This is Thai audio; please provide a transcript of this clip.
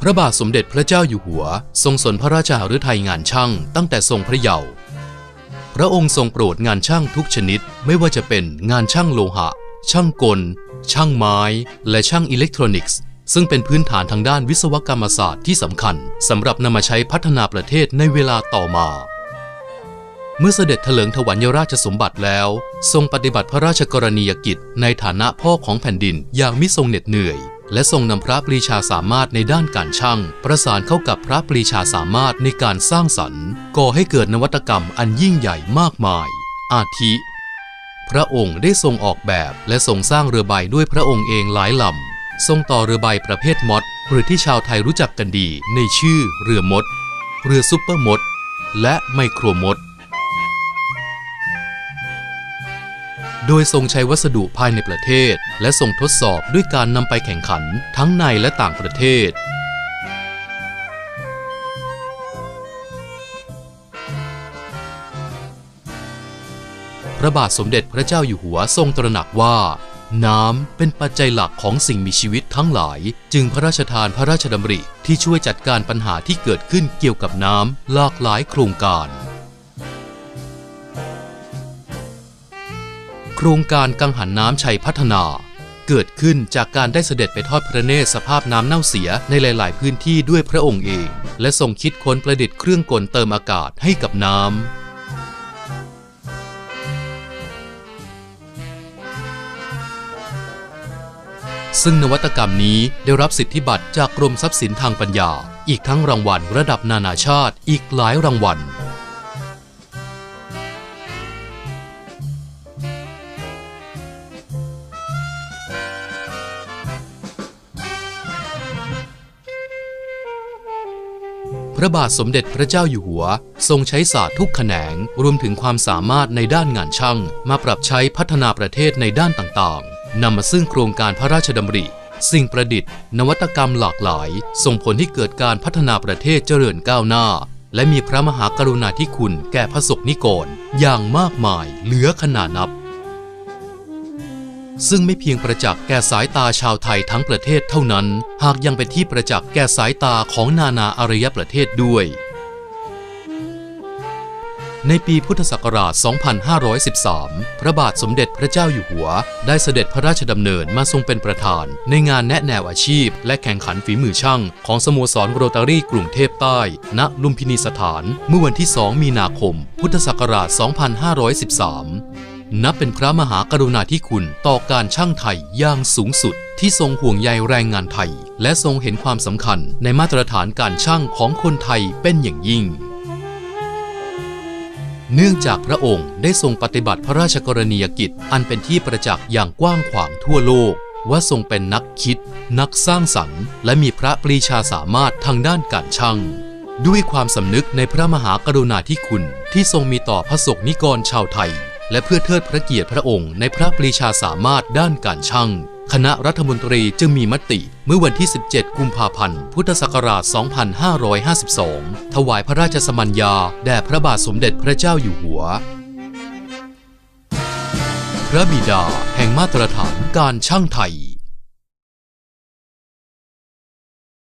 พระบาทสมเด็จพระเจ้าอยู่หัว ทรงสนพระราชหฤทัยงานช่างตั้งแต่ทรงพระเยาว์พระองค์ทรงโปรดงานช่างทุกชนิดไม่ว่าจะเป็นงานช่างโลหะ ช่างกล ช่างไม้ และช่างอิเล็กทรอนิกส์ ซึ่งเป็นพื้นฐานทางด้านวิศวกรรมศาสตร์ที่สำคัญสำหรับนำมาใช้พัฒนาประเทศในเวลาต่อมา เมื่อเสด็จเถลิงถวัลยราชสมบัติแล้ว ทรงปฏิบัติพระราชกรณียกิจในฐานะพ่อของแผ่นดินอย่างมิทรงเหน็ดเหนื่อย และทรงนำพระปรีชาสามารถในด้านการช่าง ประสานเข้ากับพระปรีชาสามารถในการสร้างสรรค์ ก่อให้เกิดนวัตกรรมอันยิ่งใหญ่มากมาย อาทิ พระองค์ได้ทรงออกแบบและทรงสร้างเรือใบด้วยพระองค์เองหลายลำ ทรงต่อเรือใบประเภทมด หรือที่ชาวไทยรู้จักกันดีในชื่อเรือมด เรือซุปเปอร์มด และไมโครมด โดยทรงใช้วัสดุภายในประเทศ และทรงทดสอบด้วยการนำไปแข่งขันทั้งในและต่างประเทศ พระบาทสมเด็จพระเจ้าอยู่หัวทรงตระหนักว่า น้ำเป็นปัจจัยหลักของสิ่งมีชีวิตทั้งหลาย จึงพระราชทานพระราชดำริที่ช่วยจัดการปัญหาที่เกิดขึ้นเกี่ยวกับน้ำหลากหลายโครงการ โครงการกังหันน้ำชัยพัฒนา เกิดขึ้นจากการได้เสด็จไปทอดพระเนตรสภาพน้ำเน่าเสียในหลาย ๆ พื้นที่ด้วยพระองค์เอง และทรงคิดค้นประดิษฐ์เครื่องกลเติมอากาศให้กับน้ำซึ่งนวัตกรรมนี้ได้รับสิทธิบัตรจากกรมทรัพย์สินทางปัญญา อีกทั้งรางวัลระดับนานาชาติอีกหลายรางวัล พระบาทสมเด็จพระเจ้าอยู่หัว ทรงใช้ศาสตร์ทุกแขนง รวมถึงความสามารถในด้านงานช่าง มาปรับใช้พัฒนาประเทศในด้านต่างๆนำมาซึ่งโครงการพระราชดำริ สิ่งประดิษฐ์ นวัตกรรมหลากหลาย ส่งผลให้เกิดการพัฒนาประเทศเจริญก้าวหน้า และมีพระมหากรุณาธิคุณแก่พระสกนิกรอย่างมากมายเหลือขนานับ ซึ่งไม่เพียงประจักษ์แก่สายตาชาวไทยทั้งประเทศเท่านั้น หากยังเป็นที่ประจักษ์แก่สายตาของนานาอารยประเทศด้วย ในปีพุทธศักราช 2513 พระบาทสมเด็จพระเจ้าอยู่หัว ได้เสด็จพระราชดำเนินมาทรงเป็นประธาน ในงานแนะแนวอาชีพ และแข่งขันฝีมือช่าง ของสโมสรโรตารี่กรุงเทพใต้ ณ ลุมพินีสถาน เมื่อวันที่ 2 มีนาคม พุทธศักราช 2513 นับเป็นพระมหากรุณาธิคุณต่อการช่างไทยอย่างสูงสุด ที่ทรงห่วงใยแรงงานไทย และทรงเห็นความสำคัญในมาตรฐานการช่างของคนไทยเป็นอย่างยิ่ง เนื่องจากพระองค์ได้ทรงปฏิบัติพระราชกรณียกิจ อันเป็นที่ประจักษ์อย่างกว้างขวางทั่วโลก ว่าทรงเป็นนักคิด นักสร้างสรรค์ และมีพระปรีชาสามารถทางด้านการช่างด้วยความสำนึกในพระมหากรุณาธิคุณที่ทรงมีต่อพระสงฆ์นิกรชาวไทย และเพื่อเทิดพระเกียรติพระองค์ในพระปรีชาสามารถด้านการช่างคณะรัฐมนตรีจึงมีมติเมื่อวันที่ 17 กุมภาพันธ์ พุทธศักราช 2552 ถวายพระราชสมัญญา แด่พระบาทสมเด็จพระเจ้าอยู่หัว พระบิดาแห่งมาตรฐานการช่างไทย